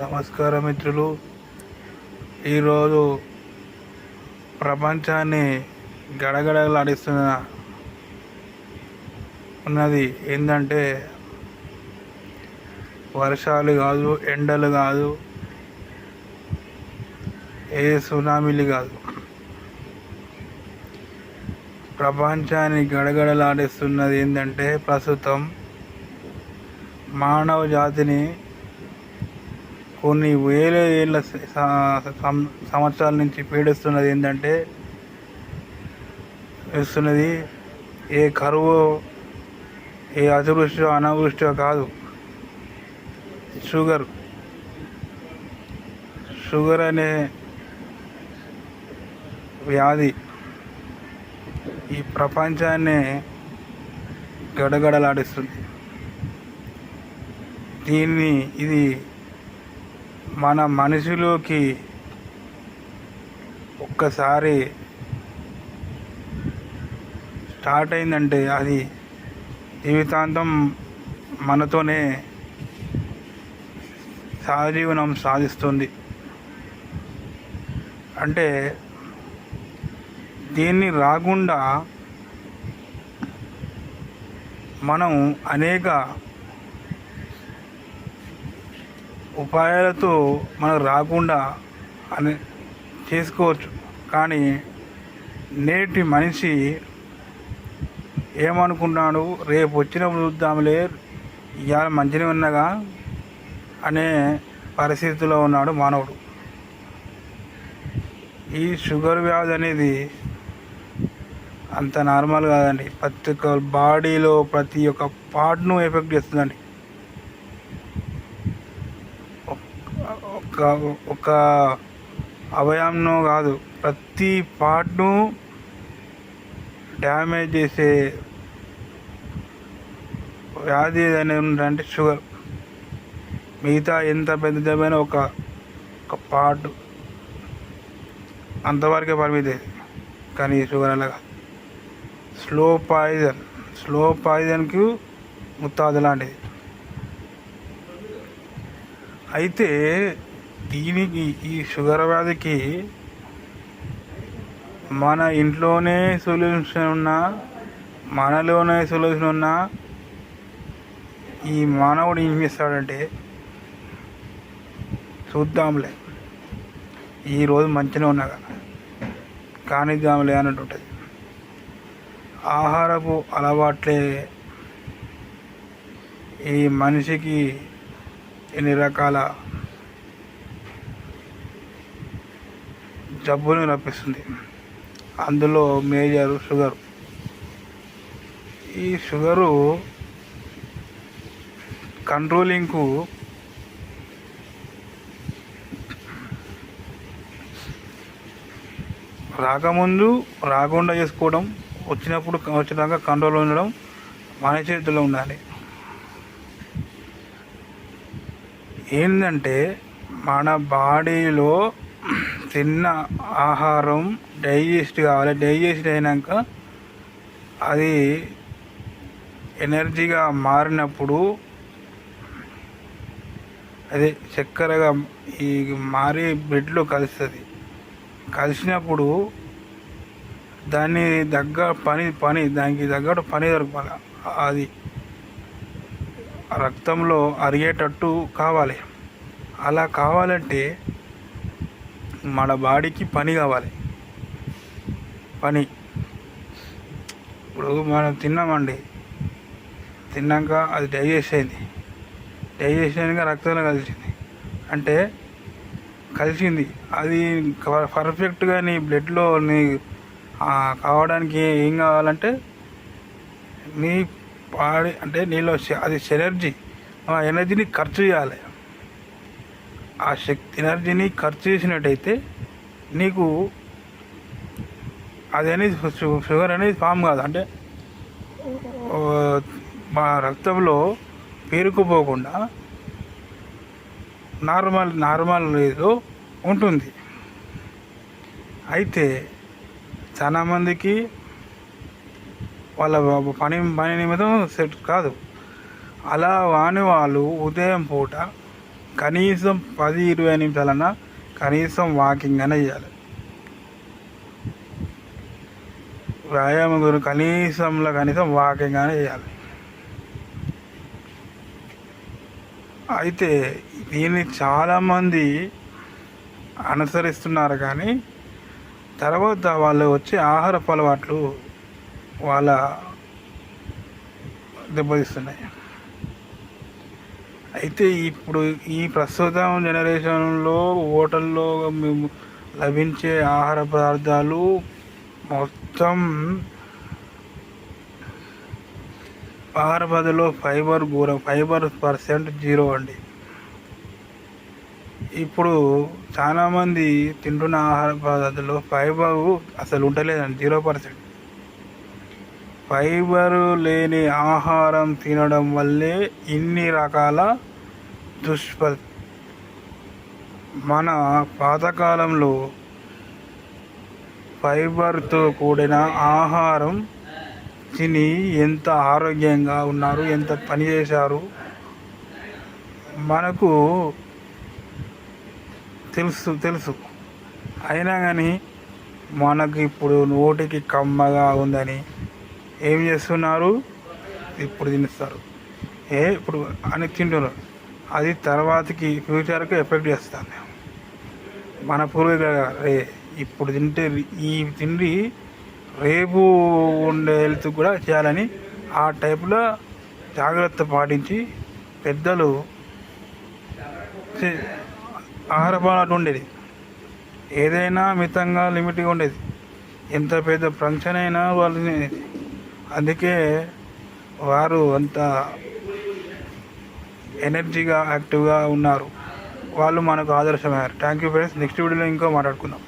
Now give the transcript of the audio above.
నమస్కారం మిత్రులు. ఈరోజు ప్రపంచాన్ని గడగడలాడిస్తున్న ఉన్నది ఏంటంటే వర్షాలు కాదు ఎండలు కాదు ఏ సునామీలు కాదు. ప్రపంచాన్ని గడగడలాడిస్తున్నది ఏంటంటే ప్రస్తుతం మానవ జాతిని కొన్ని వేల ఏళ్ళ సం- సంవత్సరాల నుంచి పీడిస్తున్నది ఏంటంటే ఇస్తున్నది ఏ కరువు ఏ అతివృష్టి అనావృష్టి కాదు. షుగర్. షుగర్ అనే వ్యాధి ఈ ప్రపంచాన్ని గడగడలాడిస్తుంది. దీన్ని ఇది మన మనసులోకి ఒక్కసారి స్టార్ట్ అయిందంటే అది జీవితాంతం మనతోనే సహజీవనం సాధిస్తుంది. అంటే దీన్ని రాకుండా మనం అనేక ఉపాయాలతో మనకు రాకుండా అని చేసుకోవచ్చు. కానీ నేటి మనిషి ఏమనుకున్నాడు? రేపు వచ్చినప్పుడు చూద్దాంలే ఇవాళ మంచిగా ఉన్నగా అనే పరిస్థితిలో ఉన్నాడు మానవుడు. ఈ షుగర్ వ్యాధి అనేది అంత నార్మల్ కాదండి. ప్రతి ఒక్క బాడీలో ప్రతి ఒక్క పార్ట్ను ఎఫెక్ట్ చేస్తుందండి. ఒక ఒక అవయవంను కాదు ప్రతి పార్ట్ను డ్యామేజ్ చేసే వ్యాధి అనేది ఉందంటే షుగర్. మిగతా ఎంత పెద్ద ఒక ఒక పార్ట్ అంతవరకే పరిమితి. కానీ షుగర్ అలా స్లో పాయిజన్ స్లో పాయిజన్కి ముత్తాదు లాంటిది. అయితే దీనికి ఈ షుగర్ వ్యాధికి మన ఇంట్లోనే సొల్యూషన్ ఉన్నా మనలోనే సొల్యూషన్ ఉన్నా ఈ మానవుడు ఏం చేస్తాడంటే చూద్దాంలే. ఈరోజు మంచిగా ఉన్నగా కానిద్దాంలే అన్నట్టు ఉంటుంది ఆహారపు అలవాట్లే ఈ మనిషికి ఎన్ని రకాల జబ్బుని రప్పిస్తుంది అందులో మేజర్ షుగర్. ఈ షుగరు కంట్రోలింగ్కు రాకముందు రాకుండా చేసుకోవడం వచ్చినప్పుడు వచ్చినాక కంట్రోల్ ఉండడం మన చేతిలో ఉండాలి. ఏంటంటే మన బాడీలో తిన్న ఆహారం డైజెస్ట్ కావాలి. డైజెస్ట్ అయినాక అది ఎనర్జీగా మారినప్పుడు అదే చక్కెరగా ఈ మారి బ్లడ్లో కలుస్తుంది. కలిసినప్పుడు దాన్ని దగ్గర పని పని దానికి తగ్గట్టు పని దొరకాలి. అది రక్తంలో అరిగేటట్టు కావాలి. అలా కావాలంటే మన బాడీకి పని కావాలి. పని. ఇప్పుడు మనం తిన్నామండి. తిన్నాక అది డైజెస్ట్ అయింది. డైజెస్ట్ అయినాక రక్తంలో కలిసింది. అంటే కలిసింది. అది పర్ఫెక్ట్గా నీ బ్లడ్లో నీ కావడానికి ఏం కావాలంటే నీ బాడీ అంటే నీలో అది ఎనర్జీ ఆ ఎనర్జీని ఖర్చు చేయాలి. ఆ శక్తి ఎనర్జీని ఖర్చు చేసినట్టయితే నీకు అది అనేది షుగర్ అనేది ఫామ్ కాదు. అంటే మా రక్తంలో పేరుకుపోకుండా నార్మల్ నార్మల్ ఏదో ఉంటుంది. అయితే చాలా మందికి వాళ్ళ పని పని నిమిత్తం సెట్ కాదు. అలా వాని వాళ్ళు ఉదయం పూట కనీసం పది ఇరవై నిమిషాలన్నా కనీసం వాకింగ్ అనే చేయాలి. వ్యాయామం గురించి కనీసంలో కనీసం వాకింగ్ అనే చేయాలి. అయితే దీన్ని చాలామంది అనుసరిస్తున్నారు కానీ తర్వాత వాళ్ళు వచ్చే ఆహారపు అలవాట్లు వాళ్ళ దెబ్బతీస్తున్నాయి. అయితే ఇప్పుడు ఈ ప్రస్తుతం జనరేషన్లో హోటల్లో మేము లభించే ఆహార పదార్థాలు మొత్తం ఆహార పదార్థాల్లో ఫైబర్ ఘోరం ఫైబర్ పర్సెంట్ జీరో అండి. ఇప్పుడు చాలామంది తింటున్న ఆహార పదార్థాల్లో ఫైబర్ అసలు ఉండలేదండి జీరో పర్సెంట్. ఫైబర్ లేని ఆహారం తినడం వల్లే ఇన్ని రకాల దుష్ప మన పాతకాలంలో ఫైబర్తో కూడిన ఆహారం తిని ఎంత ఆరోగ్యంగా ఉన్నారు ఎంత పని చేశారు మనకు తెలుసు తెలుసు. అయినా కానీ మనకు ఇప్పుడు నోటికి కమ్మగా ఉందని ఏం చేస్తున్నారు? ఇప్పుడు తినిస్తారు. ఏ ఇప్పుడు అని తింటున్నారు. అది తర్వాతకి ఫ్యూచర్కి ఎఫెక్ట్ చేస్తుంది. మన పూర్వీకులు రే ఇప్పుడు తింటే ఈ తిండి రేపు ఉండే హెల్త్ కూడా చేయాలని ఆ టైప్లో జాగ్రత్త పాటించి పెద్దలు ఆహార పాలన ఉండేది. ఏదైనా మితంగా లిమిట్గా ఉండేది. ఎంత పెద్ద ఫంక్షన్ అయినా వాళ్ళు తినేది. అందుకే వారు అంత ఎనర్జీగా యాక్టివ్గా ఉన్నారు. వాళ్ళు మనకు ఆదర్శమయ్యారు. థ్యాంక్ యూ ఫ్రెండ్స్ నెక్స్ట్ వీడియోలో ఇంకా మాట్లాడుకుందాం.